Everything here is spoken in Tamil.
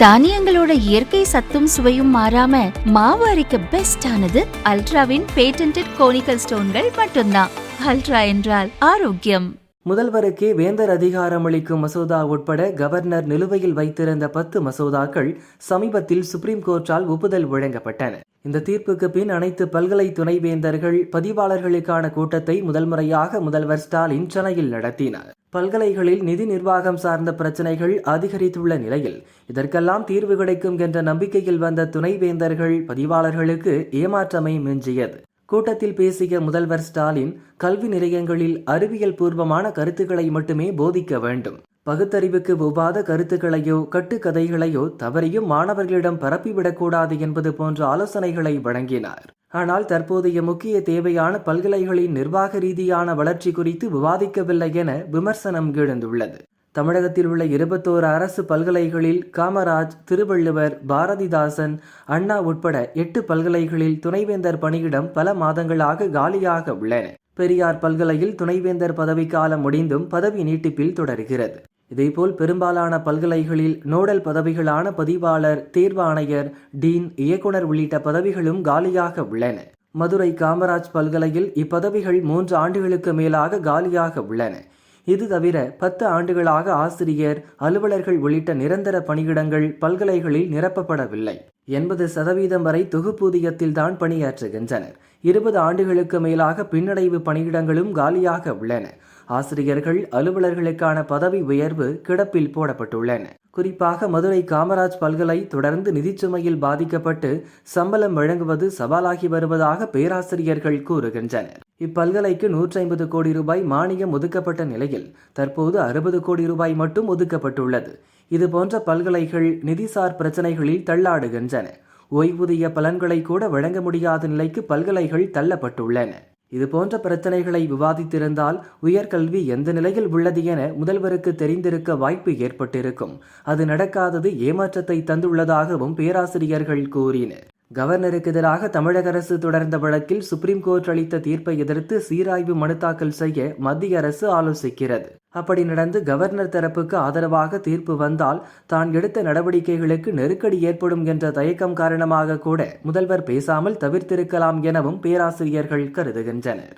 தானியங்களோட இயற்கை சத்தும் சுவையும் மாறாம மாவு அரைக்க பெஸ்ட் ஆனது அல்ட்ராவின் பேட்டன்ட் கோனிக்கல் ஸ்டோன்கள் மட்டும்தான். அல்ட்ரா என்றால் ஆரோக்கியம். முதல்வருக்கே வேந்தர் அதிகாரம் அளிக்கும் மசோதா உட்பட கவர்னர் நிலுவையில் வைத்திருந்த பத்து மசோதாக்கள் சமீபத்தில் சுப்ரீம் கோர்ட்டால் ஒப்புதல் வழங்கப்பட்டன. இந்த தீர்ப்புக்கு பின் அனைத்து பல்கலை துணைவேந்தர்கள் பதிவாளர்களுக்கான கூட்டத்தை முதல் முறையாக முதல்வர் ஸ்டாலின் சென்னையில் நடத்தினார். பல்கலைகளில் நிதி நிர்வாகம் சார்ந்த பிரச்சனைகள் அதிகரித்துள்ள நிலையில் இதற்கெல்லாம் தீர்வு கிடைக்கும் என்ற நம்பிக்கையில் வந்த துணைவேந்தர்கள் பதிவாளர்களுக்கு ஏமாற்றமே மிஞ்சியது. கூட்டத்தில் பேசிய முதல்வர் ஸ்டாலின் கல்வி நிலையங்களில் அறிவியல் பூர்வமான கருத்துக்களை மட்டுமே போதிக்க வேண்டும். பகுத்தறிவுக்கு ஒவ்வாத கருத்துக்களையோ கட்டுக்கதைகளையோ தவறியும் மாணவர்களிடம் பரப்பிவிடக்கூடாது என்பது போன்ற ஆலோசனைகளை வழங்கினார். ஆனால் தற்போதைய முக்கிய தேவையான பல்கலைகளின் நிர்வாக ரீதியான வளர்ச்சி குறித்து விவாதிக்கவில்லை என விமர்சனம் எழுந்துள்ளது. தமிழகத்தில் உள்ள இருபத்தோரு அரசு பல்கலைகளில் காமராஜ் திருவள்ளுவர் பாரதிதாசன் அண்ணா உட்பட எட்டு பல்கலைகளில் துணைவேந்தர் பணியிடம் பல மாதங்களாக காலியாக உள்ளன. பெரியார் பல்கலையில் துணைவேந்தர் பதவிக்காலம் முடிந்தும் பதவி நீட்டிப்பில் தொடர்கிறது. இதேபோல் பெரும்பாலான பல்கலைகளில் நோடல் பதவிகளான பதிவாளர் தேர்வாணையர் டீன் இயக்குனர் உள்ளிட்ட பதவிகளும் காலியாக உள்ளன. மதுரை காமராஜ் பல்கலையில் இப்பதவிகள் மூன்று ஆண்டுகளுக்கு மேலாக காலியாக உள்ளன. இது தவிர பத்து ஆண்டுகளாக ஆசிரியர் அலுவலர்கள் உள்ளிட்ட நிரந்தர பணியிடங்கள் பல்கலைகளில் நிரப்பப்படவில்லை. எண்பது சதவீதம் வரை தொகுப்பூதியத்தில் தான் பணியாற்றுகின்றனர். இருபது ஆண்டுகளுக்கு மேலாக பின்னடைவு பணியிடங்களும் காலியாக உள்ளன. ஆசிரியர்கள் அலுவலர்களுக்கான பதவி உயர்வு கிடப்பில் போடப்பட்டுள்ளன. குறிப்பாக மதுரை காமராஜ் பல்கலை தொடர்ந்து நிதிச்சுமையில் பாதிக்கப்பட்டு சம்பளம் வழங்குவது சவாலாகி வருவதாக பேராசிரியர்கள் கூறுகின்றனர். இப்பல்கலைக்கு நூற்றி ஐம்பது கோடி ரூபாய் மானியம் ஒதுக்கப்பட்ட நிலையில் தற்போது அறுபது கோடி ரூபாய் மட்டும் ஒதுக்கப்பட்டுள்ளது. இதுபோன்ற பல்கலைகள் நிதிசார் பிரச்சனைகளில் தள்ளாடுகின்றன. ஓய்வூதிய பலன்களை கூட வழங்க முடியாத நிலைக்கு பல்கலைகள் தள்ளப்பட்டுள்ளன. இதுபோன்ற பிரச்சனைகளை விவாதித்திருந்தால் உயர்கல்வி எந்த நிலையில் உள்ளது என முதல்வருக்கு தெரிந்திருக்க வாய்ப்பு ஏற்பட்டிருக்கும். அது நடக்காதது ஏமாற்றத்தை தந்துள்ளதாகவும் பேராசிரியர்கள் கூறினர். கவர்னருக்கு எதிராக தமிழக அரசு தொடர்ந்த வழக்கில் சுப்ரீம் கோர்ட் அளித்த தீர்ப்பை எதிர்த்து சீராய்வு மனு தாக்கல் செய்ய மத்திய அரசு ஆலோசிக்கிறது. அப்படி நடந்து கவர்னர் தரப்புக்கு ஆதரவாக தீர்ப்பு வந்தால் தான் எடுத்த நடவடிக்கைகளுக்கு நெருக்கடி ஏற்படும் என்ற தயக்கம் காரணமாக கூட முதல்வர் பேசாமல் தவிர்த்திருக்கலாம் எனவும் பேராசிரியர்கள் கருதுகின்றனர்.